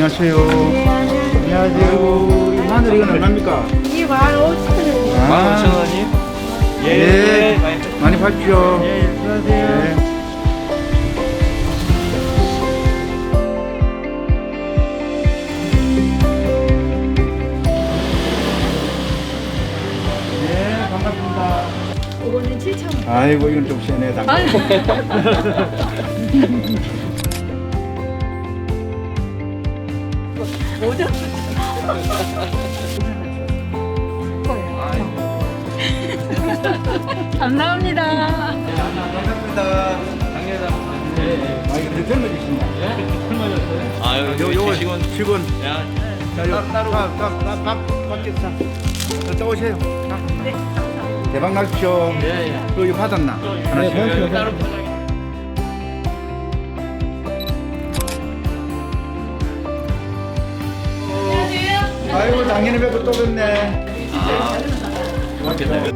안녕하세요. 안녕하세요. 이 마늘 이건 얼마입니까? 이만 5천 원. 아, 15,000원이? 예, 예. 예, 많이 밟죠. 예, 예, 수고하세요. 네. 네, 반갑습니다. 이거는 7천 원. 아이고, 이건 좀 세네, 당. 감사합니다. 반갑습니다. 아, 이거 더 젊어지신다. 아유, 요, 요, 요, 직원. 직원. 야, 자, 요, 따로. 가, 가, 가, 가, 밖에 자. 자, 오세요. 자. 네, 감사합니다. 대박 나십시오. 예, 예. 또 이거 받았나? 하나씩. 여기 따로 작년에 뵙고 또 뵙네. 고맙겠네요.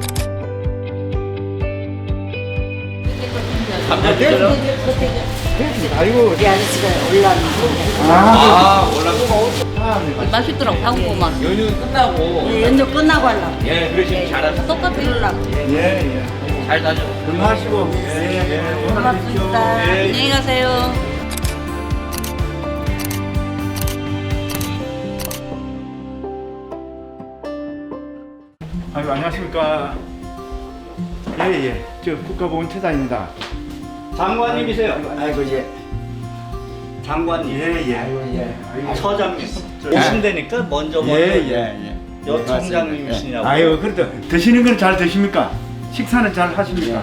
아이고. 우리 아저씨가 올라왔는데 아, 아, 올라가. 아, 맛있더라고 한국만 연휴 끝나고. 연주 끝나고 하려고 예, 그러시면 잘하죠. 똑같이 이러려고 예, 예. 잘 다녀. 건강하시고. 예, 예. 고맙습니다 예. 안녕히 가세요 아이고, 안녕하십니까. 예, 예. 저 국가보훈처장입니다. 장관님이세요. 아이고 예. 장관님. 예, 예. 아이고, 예. 처장님. 오신다니까 먼저 먼저. 예, 예, 예. 여 청장님이시냐고. 아유, 그래도 드시는 건 잘 드십니까? 식사는 잘 하십니까?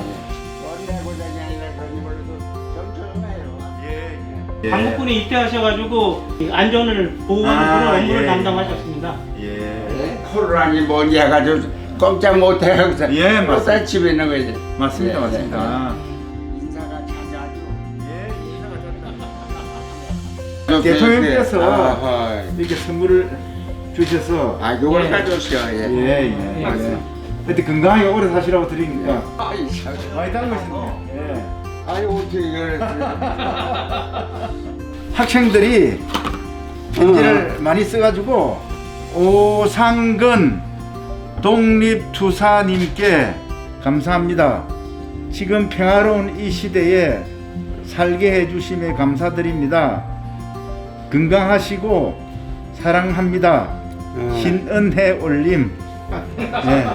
예, 예. 한국군에 입대하셔가지고 안전을 보호하는 아, 그런 업무를 예. 담당하셨습니다. 예. 코로나니 뭔지 해가지고 꼼짝 못해서 예, 맞습니다. 또 집에 있는 거지. 맞습니다, 예, 맞습니다. 인사가 찾아주. 예, 대통령께서 아하. 이렇게 선물을 주셔서 아, 예. 가져오시오. 예, 예. 예. 예. 맞습니다. 하여튼 건강하게 오래 사시라고 드리니까 아이, 참. 많이 담으시네요. 예. 아이, 어떻게 이걸. 학생들이 편지를 많이 써가지고 오상근 독립투사님께 감사합니다. 지금 평화로운 이 시대에 살게 해주심에 감사드립니다. 건강하시고 사랑합니다. 신은혜 올림. 네.